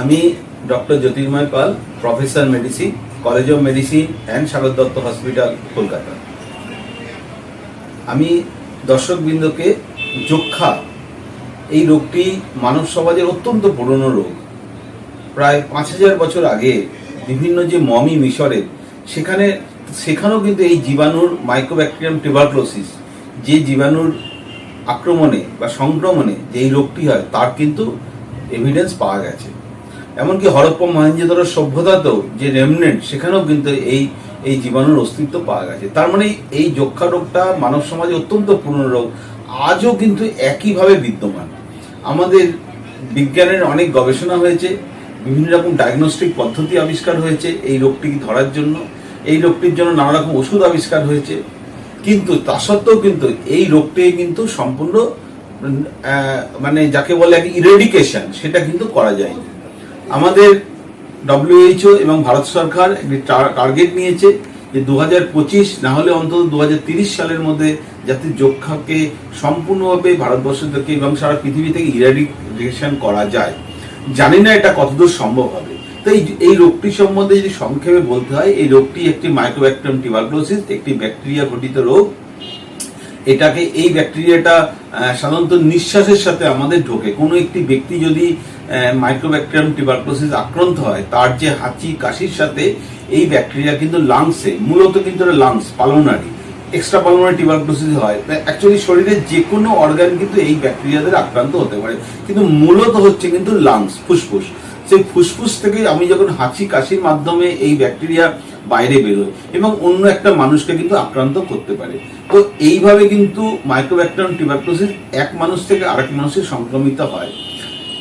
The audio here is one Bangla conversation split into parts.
আমি doctor Jyotirmoy Pal, professor medicine, college of medicine and Sagar Dutta hospital, Kolkata. আমি দর্শকবৃন্দকে যক্ষা, এই রোগটি মানব সমাজের অত্যন্ত পুরনো রোগ। প্রায় পাঁচ হাজার বছর আগে বিভিন্ন যে মমি মিশরে, সেখানে, সেখানেও কিন্তু এই জীবাণুর মাইক্রোব্যাকটেরিয়াম টিউবারক্লোসিস যে জীবাণুর আক্রমণে বা সংক্রমণে যে এই রোগটি হয়, তার কিন্তু এভিডেন্স পাওয়া গেছে। এমনকি হরপ্পা মহেঞ্জোদারো সভ্যতাতেও যে রেমনেন্ট সেখানেও কিন্তু এই এই জীবাণুর অস্তিত্ব পাওয়া গেছে। তার মানে এই যক্ষা রোগটা মানব সমাজে অত্যন্ত পুরনো রোগ, আজও কিন্তু একইভাবে বিদ্যমান। আমাদের বিজ্ঞানের অনেক গবেষণা হয়েছে, বিভিন্ন রকম ডায়াগনস্টিক পদ্ধতি আবিষ্কার হয়েছে এই রোগটিকে ধরার জন্য। এই রোগটির জন্য নানা রকম ওষুধ আবিষ্কার হয়েছে। কিন্তু তা সত্ত্বেও কিন্তু এই রোগটি কিন্তু সম্পূর্ণ মানে যাকে বলে ইরেডিকেশন সেটা কিন্তু করা যায়নি। আমাদের ডব্লিউএইচও এবং ভারত সরকার একটি টার্গেট নিয়েছে যে দু হাজার পঁচিশ না হলে অন্তত দু সালের মধ্যে যাতে যক্ষাকে সম্পূর্ণভাবে ভারতবর্ষ থেকে এবং সারা পৃথিবী থেকে ইরাডিকেশন করা যায়। জানি না এটা কতদূর সম্ভব হবে। তো এই রোগটি সম্বন্ধে যদি সংক্ষেপে বলতে হয়, এই রোগটি একটি মাইক্রোব্যাকটেরিয়াম টিউবারক্লোসিস একটি ব্যাকটেরিয়া ঘটিত রোগ। এটাকে এই ব্যাকটেরিয়াটা সাধারণত নিঃশ্বাসের সাথে আমাদের ঢোকে। কোনো একটি ব্যক্তি যদি মাইক্রোব্যাকটেরিয়াম টিউবারক্লোসিস আক্রান্ত হয়, তার যে হাঁচি, কাশির সাথে এই ব্যাকটেরিয়া কিন্তু লাংসে মূলত কিন্তু lungs pulmonary extra pulmonary tuberculosis হয়। অ্যাকচুয়ালি শরীরের যে কোনো অর্গান কিন্তু এই ব্যাকটেরিয়াদের আক্রান্ত হতে পারে। কিন্তু মূলত হচ্ছে কিন্তু লাংস ফুসফুস। সেই ফুসফুস থেকে আমি যখন হাঁচি, কাশির মাধ্যমে এই ব্যাকটেরিয়া বাইরে বেরোয় এবং অন্য একটা মানুষকে কিন্তু আক্রান্ত করতে পারে। তো এইভাবে কিন্তু মাইক্রোব্যাকটেরিয়াম টিউবারক্লোসিস এক মানুষ থেকে আরেক মানুষে সংক্রমিত হয়।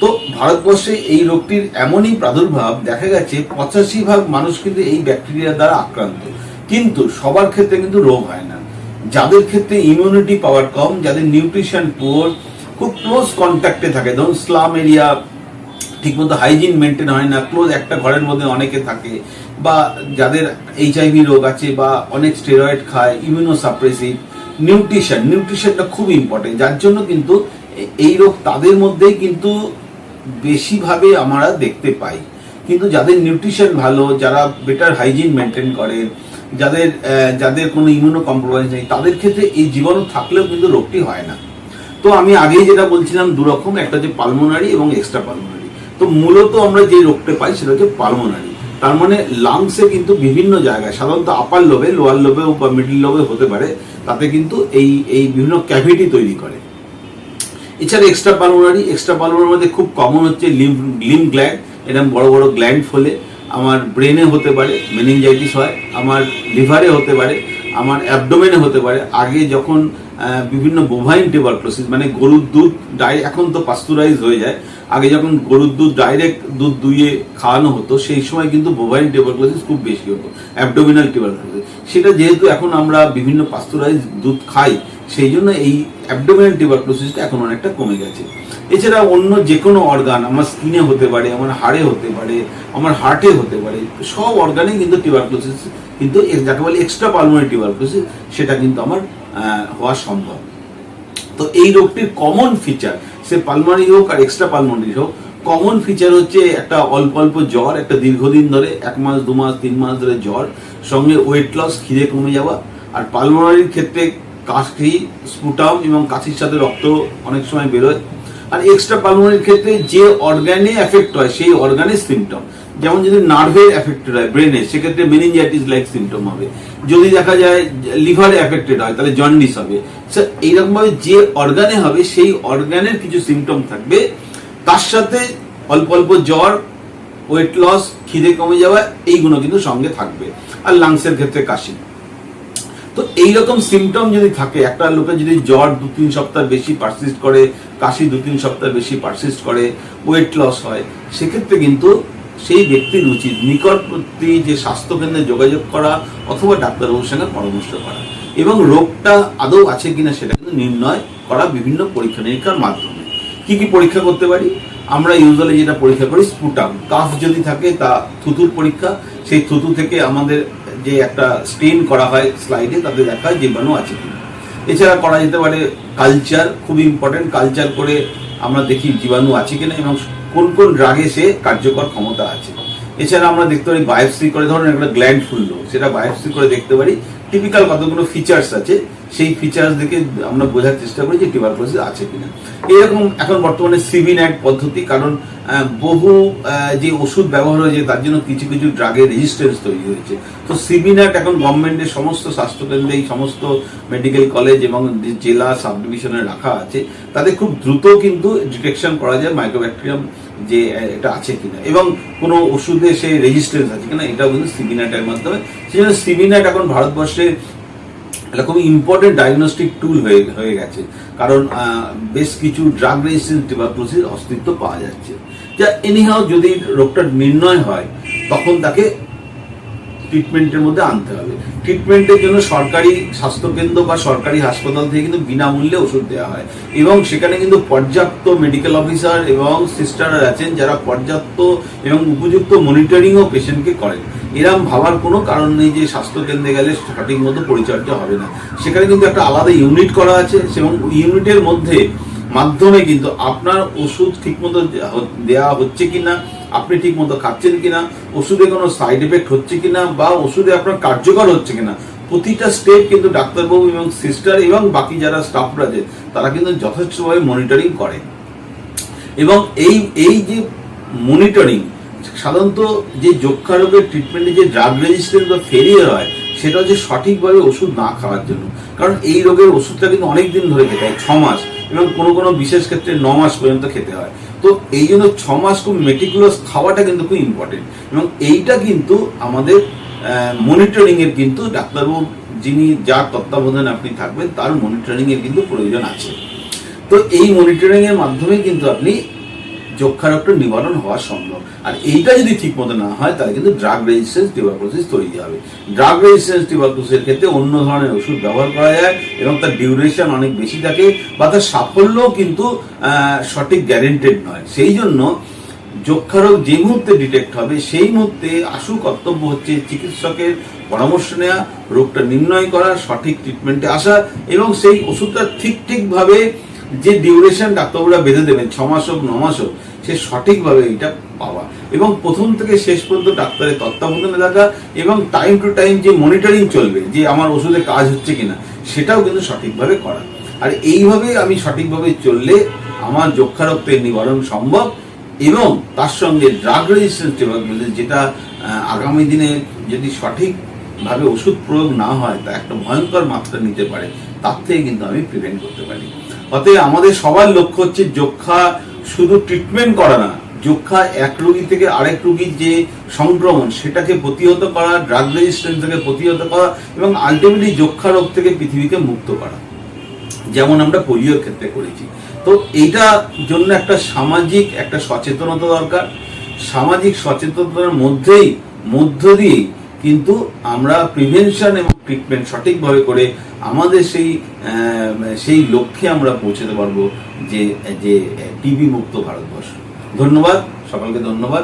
তো ভারতবর্ষে এই রোগটির এমনই প্রাদুর্ভাব দেখা গেছে, পঁচাশি ভাগ মানুষ কিন্তু এই ব্যাকটেরিয়া দ্বারা আক্রান্ত। কিন্তু সবার ক্ষেত্রে কিন্তু রোগ হয় না। যাদের ক্ষেত্রে ইমিউনিটি পাওয়ার কম, যাদের নিউট্রিশন পুয়ার খুব ক্লোজ কন্ট্যাক্টে থাকে, ধরুন স্লাম এরিয়া ঠিকমতো হাইজিন মেনটেন হয় না ক্লোজ একটা ঘরের মধ্যে অনেকে থাকে বা যাদের এইচআইভি রোগ আছে বা অনেক স্টেরয়েড খায় ইমিউনো সাপ্রেসিভ নিউট্রিশন নিউট্রিশনটা খুব ইম্পর্টেন্ট যার জন্য কিন্তু এই রোগ তাদের মধ্যেই কিন্তু বেশিভাবে আমরা দেখতে পাই। কিন্তু যাদের নিউট্রিশন ভালো, যারা বেটার হাইজিন মেনটেন করে, যাদের যাদের কোনো ইমিউনো কম্প্রোমাইজ নেই, তাদের ক্ষেত্রে এই জীবাণু থাকলেও কিন্তু রোগটি হয় না। তো আমি আগেই যেটা বলছিলাম, দুরকম, একটা হচ্ছে পালমোনারি এবং এক্সট্রা পালমোনারি তো মূলত আমরা যে রোগটা পাই, সেটা হচ্ছে পালমোনারি তার মানে লাংসে কিন্তু বিভিন্ন জায়গায়, সাধারণত আপার লোভে লোয়ার লোবেও বা মিডল লোবে হতে পারে, তাতে কিন্তু এই এই বিভিন্ন ক্যাভিটি তৈরি করে। এছাড়া এক্সট্রা পালমোনারি এক্সট্রা পালমোনারির মধ্যে খুব কমন হচ্ছে লিম লিম গ্ল্যান্ড এরকম বড় বড় গ্ল্যান্ড ফলে আমার ব্রেনে হতে পারে মেনিনজাইটিস হয়, আমার লিভারে হতে পারে, আমার অ্যাবডোমেনে হতে পারে। আগে যখন বিভিন্ন বোভাইন টিউবারক্লোসিস মানে গরুর দুধ ডাই এখন তো পাস্তুরাইজ হয়ে যায়। আগে যখন গরুর দুধ ডাইরেক্ট দুধ দুইয়ে খাওয়ানো হতো, সেই সময় কিন্তু বোভাইন টিউবারক্লোসিস খুব বেশি হতো অ্যাবডোমিনাল টিউবারক্লোসিস সেটা যেহেতু এখন আমরা বিভিন্ন পাস্তুরাইজ দুধ খাই, সেই জন্য এই অ্যাবডোমিনাল টিউবারক্লোসিসটা এখন অনেকটা কমে গেছে। এছাড়া অন্য যে কোনো অর্গান আমার স্কিনে হতে পারে, আমার হাড়ে হতে পারে, আমার হার্টে হতে পারে, সব অর্গানে কিন্তু টিউবারক্লোসিস কিন্তু যাকে বলে এক্সট্রা পালমোনারি টিউবারক্লোসিস সেটা কিন্তু আমার হওয়া সম্ভব। তো এই রোগটির কমন ফিচার সে পালমারি হোক আর এক্সট্রা পালমারি হোক কমন ফিচার হচ্ছে একটা অল্প অল্প জ্বর, একটা দীর্ঘদিন ধরে, এক মাস, দু মাস, তিন মাস ধরে জ্বর, সঙ্গে ওয়েট লস খিদে কমে যাওয়া, আর পালমারির ক্ষেত্রে কাশি স্পুটাম এবং কাশির সাথে রক্ত অনেক সময় বেরোয়। আর এক্সট্রা পালমারির ক্ষেত্রে যে অর্গানে এফেক্ট হয় সেই অর্গানের সিমটম যেমন যদি নার্ভের এফেক্টেড হয় ব্রেনে সেক্ষেত্রে মেনিনজাইটিস লাইক সিমটম হবে। যদি দেখা যায় লিভারে এফেক্টেড হয় তাহলে জন্ডিস হবে। So, এইরকম ভাবে যে অর্গানে হবে সেই অর্গানের কিছু সিমটম থাকবে। তার সাথে অল্প অল্প জ্বর ওয়েট লস খিদে কমে যাওয়া এইগুলো কিন্তু সঙ্গে থাকবে। আর লাংসের ক্ষেত্রে কাশি। তো এইরকম সিমটম যদি থাকে, একটা লোকের যদি জ্বর দু তিন সপ্তাহ বেশি পারসিস্ট করে, কাশি দু তিন সপ্তাহ বেশি পারসিস্ট করে ওয়েট লস হয়, সেক্ষেত্রে কিন্তু সেই ব্যক্তির উচিত নিকটবর্তী যে স্বাস্থ্যকেন্দ্রে যোগাযোগ করা অথবা ডাক্তারবাবুর সঙ্গে পরামর্শ করা। এবং রোগটা আদৌ আছে কিনা সেটা কিন্তু নির্ণয় করা বিভিন্ন পরীক্ষা নিরীক্ষার মাধ্যমে। কি কি পরীক্ষা করতে পারি? আমরা ইউজুয়ালি যেটা পরীক্ষা করি স্পুটাম কাফ যদি থাকে, তা থুতুর পরীক্ষা। সেই থুতু থেকে আমাদের যে একটা স্টেন করা হয় স্লাইডে, তাতে দেখা হয় জীবাণু আছে কিনা। এছাড়া করা যেতে পারে কালচার, খুব ইম্পর্টেন্ট কালচার করে আমরা দেখি জীবাণু আছে কিনা এবং কোন কোন রাগে সে কার্যকর ক্ষমতা আছে। এছাড়া আমরা দেখতে পারি বায়োপসি করে, ধরুন একটা গ্ল্যান্ড ফুললো সেটা বায়োপসি করে দেখতে পারি টিপিক্যাল কতগুলো ফিচার্স আছে, সেই ফিচার্স দেখে আমরা বোঝার চেষ্টা করি যে টিউবারকুলোসিস আছে কিনা। এরকম এখন বর্তমানে সিভিন্যাট পদ্ধতি, কারণ বহু যে ওষুধ ব্যবহার হয়েছে, তার জন্য কিছু কিছু ড্রাগের রেজিস্ট্যান্স তৈরি হয়েছে। তো সিভিন্যাট এখন গভর্নমেন্টের সমস্ত স্বাস্থ্যকেন্দ্রে এই সমস্ত মেডিকেল কলেজ এবং জেলা সাব ডিভিশনে রাখা আছে, তাতে খুব দ্রুত কিন্তু ডিটেকশন করা যায় মাইক্রোব্যাকটেরিয়াম যে এটা আছে কিনা। এবং কোনো ওষুধে সে রেজিস্ট্যান্স আছে কিনা, এটাও কিন্তু সিভিন্যাটের মাধ্যমে। সেই জন্য সিভিন্যাট এখন ভারতবর্ষে এটা খুব ইম্পর্টেন্ট ডায়াগনস্টিক টুল হয়ে হয়ে গেছে। কারণ বেশ কিছু ড্রাগ রেজিস্ট্যান্স টিউবারকুলোসিস অস্তিত্ব পাওয়া যাচ্ছে। যা এনিহাও যদি রোগটা নির্ণয় হয়, তখন তাকে ট্রিটমেন্টের মধ্যে আনতে হবে। ট্রিটমেন্টের জন্য সরকারি স্বাস্থ্যকেন্দ্র বা সরকারি হাসপাতাল থেকে কিন্তু বিনামূল্যে ওষুধ দেওয়া হয়। এবং সেখানে কিন্তু পর্যাপ্ত মেডিকেল অফিসার এবং সিস্টাররা আছেন যারা পর্যাপ্ত এবং উপযুক্ত মনিটরিংও পেশেন্টকে করেন। এরম ভাবার কোনো কারণ নেই যে স্বাস্থ্যকেন্দ্রে গেলে সঠিক মতো পরিচর্যা হবে না। সেখানে কিন্তু একটা আলাদা ইউনিট করা আছে এবং ইউনিটের মধ্যে মাধ্যমে কিন্তু আপনার ওষুধ ঠিকমতো দেওয়া হচ্ছে কিনা আপনি ঠিকমতো খাচ্ছেন কিনা, ওষুধে কোনো সাইড এফেক্ট হচ্ছে কিনা, বা ওষুধে আপনার কার্যকর হচ্ছে কিনা, প্রতিটা স্টেপ কিন্তু ডাক্তারবাবু এবং সিস্টার এবং বাকি যারা স্টাফরা আছে, তারা কিন্তু যথেষ্টভাবে মনিটরিং করে। এবং এই এই যে মনিটরিং সাধারণত যে যক্ষা রোগের ট্রিটমেন্টে যে ড্রাগ রেজিস্ট্যান্স বা ফেরিয়ার হয়, সেটা হচ্ছে সঠিকভাবে ওষুধ না খাওয়ার জন্য। কারণ এই রোগের ওষুধটা কিন্তু অনেক দিন ধরে খেতে হয়, ছ মাস। এবং কোনো কোনো বিশেষ ক্ষেত্রে ন মাস পর্যন্ত খেতে হয়। তো এই জন্য ছ মাস খুব মেটিকুলাস খাওয়াটা কিন্তু খুব ইম্পর্টেন্ট এবং এইটা কিন্তু আমাদের মনিটরিংয়ের কিন্তু ডাক্তারবাবু যিনি যার তত্ত্বাবধানে আপনি থাকবেন, তার মনিটরিংয়ের কিন্তু প্রয়োজন আছে। তো এই মনিটরিংয়ের মাধ্যমে কিন্তু আপনি যক্ষা রোগটা নিবারণ হওয়া সম্ভব। আর এইটা যদি ঠিক মতো না হয়, তাহলে কিন্তু ড্রাগ রেজিস্ট্যান্স টিউবারকুলোসিস তৈরি হবে। ড্রাগ রেজিস্ট্যান্স টিউবারকুলোসিসের ক্ষেত্রে অন্য ধরনের ওষুধ ব্যবহার করা যায় এবং তার ডিউরেশন অনেক বেশি থাকে বা তার সাফল্যও কিন্তু সঠিক গ্যারেন্টেড নয়। সেই জন্য যক্ষা রোগ যে মুহূর্তে ডিটেক্ট হবে, সেই মুহূর্তে আশু কর্তব্য হচ্ছে চিকিৎসকের পরামর্শ নেওয়া রোগটা নির্ণয় করা, সঠিক ট্রিটমেন্টে আসা এবং সেই ওষুধটা ঠিক ঠিকভাবে যে ডিউরেশন ডাক্তারবাবুরা বেঁধে দেবেন, ছ মাস হোক, ন মাস হোক সে সঠিকভাবে এটা পাওয়া। এবং প্রথম থেকে শেষ পর্যন্ত ডাক্তারের তত্ত্বাবধানে থাকা এবং টাইম টু টাইম যে মনিটরিং চলবে, যে আমার ওষুধে কাজ হচ্ছে কিনা, সেটাও কিন্তু সঠিকভাবে করা। আর এইভাবে আমি সঠিকভাবে চললে আমার যক্ষারক্তের নিবারণ সম্ভব এবং তার সঙ্গে ড্রাগ রেজিস্ট্যান্স টিউবারকুলোসিস যেটা আগামী দিনে যদি সঠিকভাবে ওষুধ প্রয়োগ না হয়, তা একটা ভয়ঙ্কর মাত্রা নিতে পারে, তার থেকে কিন্তু আমি প্রিভেন্ট করতে পারি। অতএব আমাদের সবার লক্ষ্য হচ্ছে যক্ষা শুধু ট্রিটমেন্ট করা না যক্ষা এক রোগী থেকে আরেক রোগীর যে সংক্রমণ, সেটাকে প্রতিহত করা ড্রাগ রেজিস্ট্যান্স থেকে প্রতিহত করা এবং আলটিমেটলি যক্ষা রোগ থেকে পৃথিবীকে মুক্ত করা। যেমন আমরা পোলিওর ক্ষেত্রে করেছি। তো এইটা জন্য একটা সামাজিক, একটা সচেতনতা দরকার। সামাজিক সচেতনতার মধ্যেই, মধ্য দিয়ে কিন্তু আমরা প্রিভেনশন এবং ট্রিটমেন্ট সঠিকভাবে করে আমাদের সেই সেই লক্ষ্যে আমরা পৌঁছাতে পারব যে যে টিবি মুক্ত ভারতবর্ষ। ধন্যবাদ, সকলকে ধন্যবাদ।